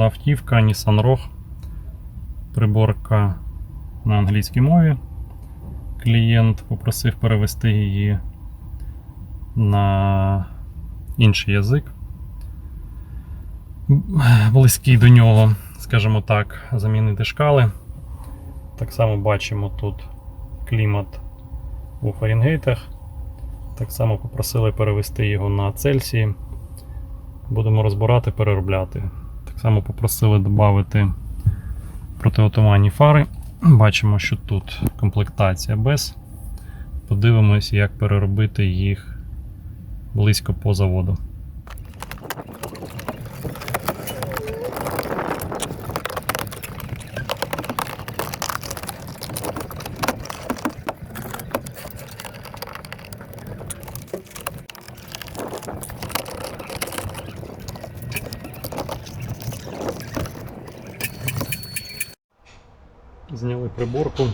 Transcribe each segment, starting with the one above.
поїхала автівка Nissan Rogue. Приборка на англійській мові. Клієнт попросив перевести її на інший язик. Близький до нього, скажімо так, замінити шкали. Так само бачимо тут клімат у Фаренгейтах. Так само попросили перевести його на Цельсії. Будемо розбирати, переробляти. Так само попросили додати протиотуманні фари. Бачимо, що тут комплектація без. Подивимось, як переробити їх близько по заводу. Зняли приборку.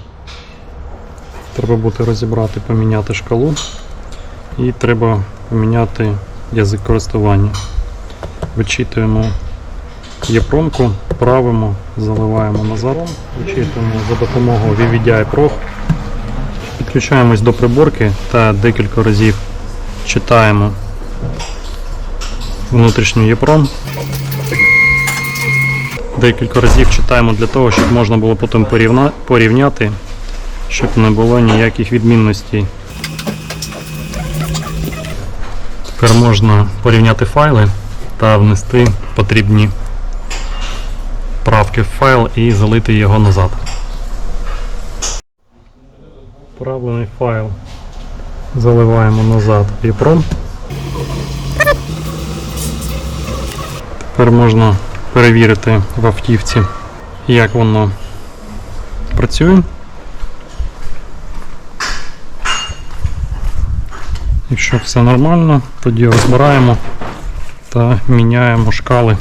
Треба буде розібрати, поміняти шкалу. І треба поміняти язик користування. Вичитуємо єпромку, правимо, заливаємо назад, вичитуємо за допомогою VVDI Pro. Підключаємось до приборки та декілька разів читаємо внутрішню єпром. Декілька разів читаємо для того, щоб можна було потім порівняти, щоб не було ніяких відмінностей. Тепер можна порівняти файли та внести потрібні правки в файл і залити його назад. Вправлений файл заливаємо назад в EEPROM. Тепер можна перевірити в автівці, як воно працює. Якщо все нормально, тоді розбираємо та міняємо шкали.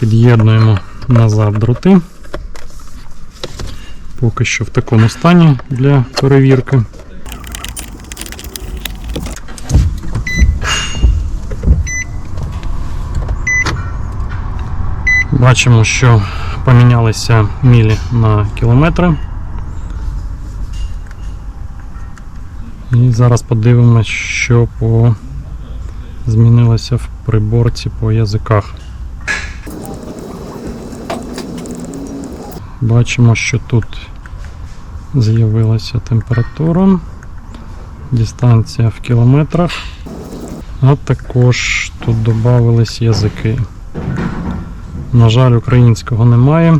Під'єднуємо назад дроти. Поки що в такому стані для перевірки. Бачимо, що помінялися мілі на кілометри. І зараз подивимось, що по... змінилося в приборці по язиках. Бачимо, що тут з'явилася температура, дистанція в кілометрах, а також тут додавались язики. На жаль, українського немає.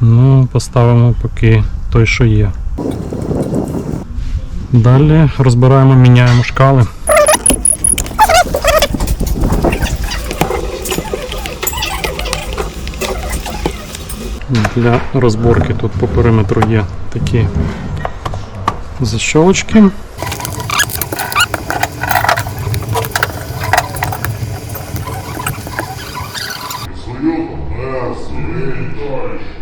Ну, поставимо поки той, що є. Далі розбираємо, міняємо шкали. Для розборки тут по периметру є такі защолочки. force.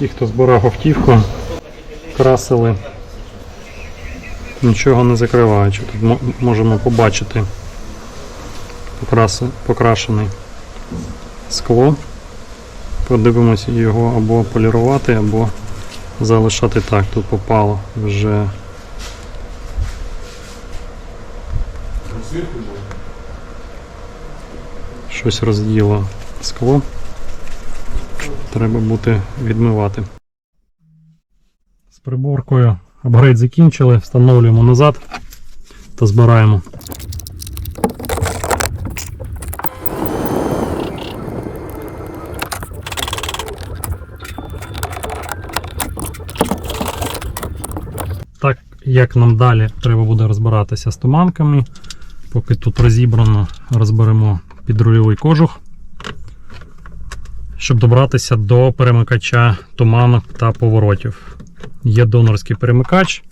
Ті, хто збирав автівку, красили, нічого не закриваючи. Тут мо- можемо побачити покрашене скло. Подивимося його або полірувати, або залишати так. Тут попало вже щось розділо скло. Треба буде відмивати. З приборкою апгрейд закінчили, встановлюємо назад та збираємо. Так, як нам далі треба буде розбиратися з туманками. Поки тут розібрано, розберемо підрульовий кожух, щоб добратися до перемикача туманок та поворотів. Є донорський перемикач,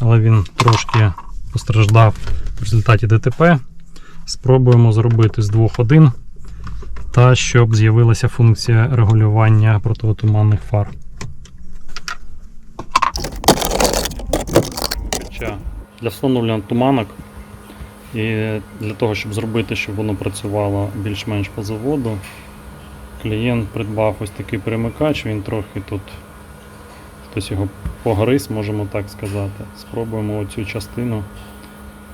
але він трошки постраждав в результаті ДТП. Спробуємо зробити з двох один, та щоб з'явилася функція регулювання протитуманних фар. Для встановлення туманок і для того, щоб зробити, щоб воно працювало більш-менш по заводу, клієнт придбав ось такий перемикач, він трохи тут хтось його погриз, можемо так сказати. Спробуємо оцю частину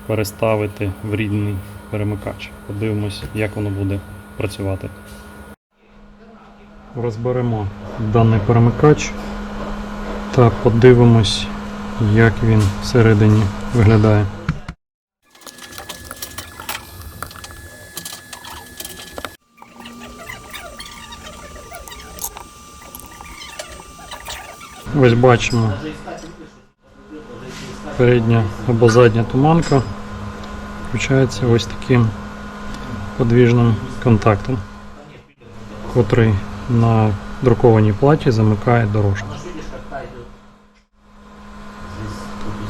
переставити в рідний перемикач. Подивимось, як воно буде працювати. Розберемо даний перемикач та подивимось, як він всередині виглядає. Ось бачимо передня або задня туманка включається ось таким подвіжним контактом, котрий на друкованій платі замикає дорожку.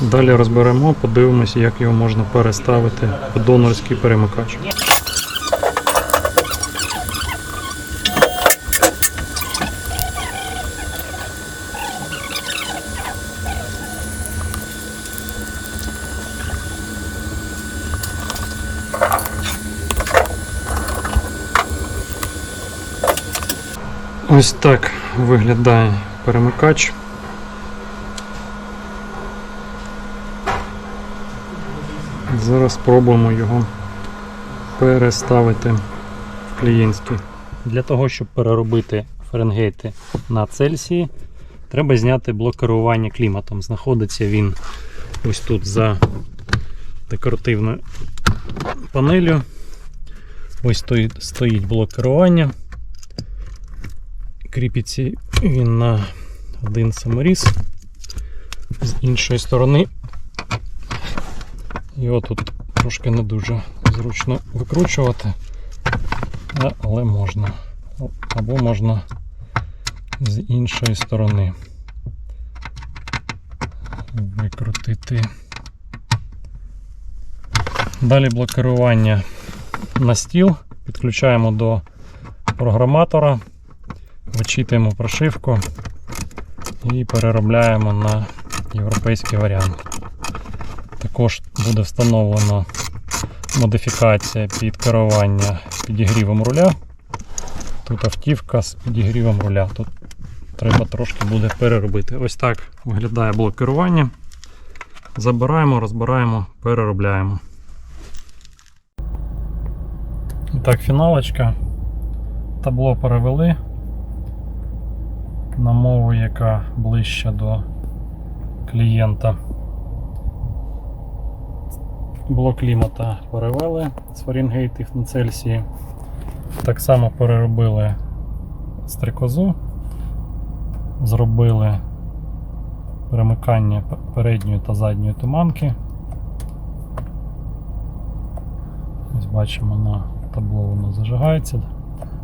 Далі розберемо, подивимося, як його можна переставити в донорський перемикач. Ось так виглядає перемикач. Зараз спробуємо його переставити в клієнтський. Для того, щоб переробити Фаренгейти на Цельсії, треба зняти блок керування кліматом. Знаходиться він ось тут за декоративною панелью. Ось стоїть блок керування. Кріпиться він на один саморіз. З іншої сторони його тут трошки не дуже зручно викручувати, але можна. Або можна з іншої сторони викрутити. Далі блокування на стіл. Підключаємо до програматора, вичитуємо прошивку і переробляємо на європейський варіант. Також буде встановлено модифікація під керування підігрівом руля. Тут автівка з підігрівом руля. Тут треба трошки буде переробити. Ось так виглядає блок керування. Забираємо, розбираємо, переробляємо. І так, фіналочка. Табло перевели на мову, яка ближче до клієнта. Блок клімата перевели з Фаренгейтів на Цельсії. Так само переробили стрикозу, зробили перемикання передньої та задньої туманки. Ось бачимо на табло воно зажигається.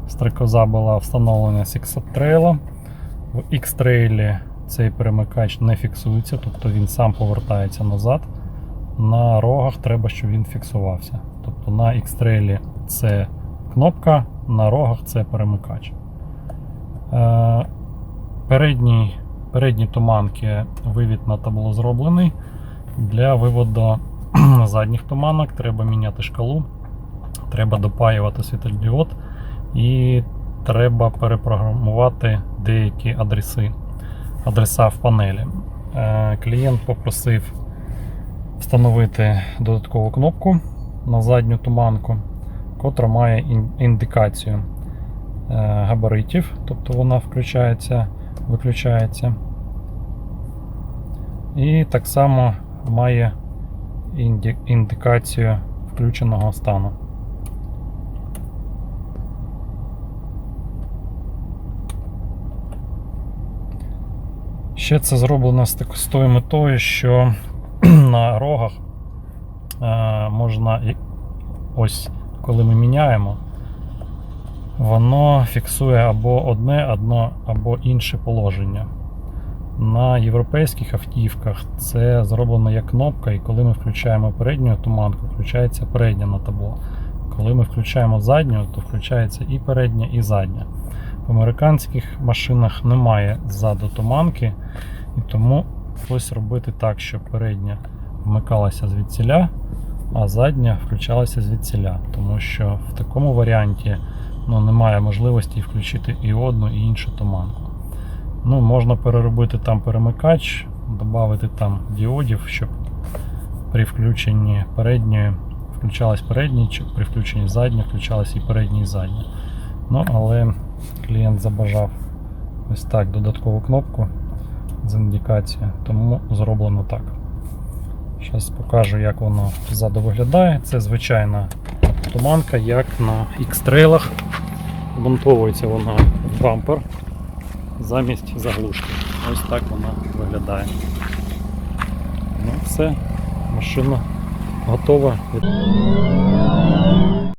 Стрикоза була встановлена з X-трейлом. В X-трейлі цей перемикач не фіксується, тобто він сам повертається назад. На рогах треба, щоб він фіксувався. Тобто на X-трейлі це кнопка, на рогах це перемикач. Е, передні, передні туманки вивід на табло зроблений. Для виводу задніх туманок треба міняти шкалу, треба допаювати світлодіод і треба перепрограмувати деякі адреси, адреса в панелі. Е, клієнт попросив встановити додаткову кнопку на задню туманку, котра має індикацію е, габаритів, тобто вона включається, виключається. І так само має індикацію включеного стану. Ще це зроблено з так- з тою метою, що на рогах е, можна ось коли ми міняємо, воно фіксує або одне, одно, або інше положення. На європейських автівках це зроблено як кнопка, і коли ми включаємо передню туманку, включається передня на табло. Коли ми включаємо задню, то включається і передня, і задня. В американських машинах немає ззаду туманки, і тому ось робити так, щоб передня вмикалася звідсіля, а задня включалася звідсіля. Тому що в такому варіанті ну, немає можливості включити і одну, і іншу туманку. Ну, можна переробити там перемикач, додати там діодів, щоб при включенні передньої включалась передня, чи при включенні задня включалась і передня, і задня. Ну, але клієнт забажав ось так додаткову кнопку з індикацією, тому зроблено так. Зараз покажу, як воно ззаду виглядає. Це звичайна туманка, як на X-трейлах. Монтовується вона в бампер замість заглушки. Ось так вона виглядає. Ну, все, машина готова.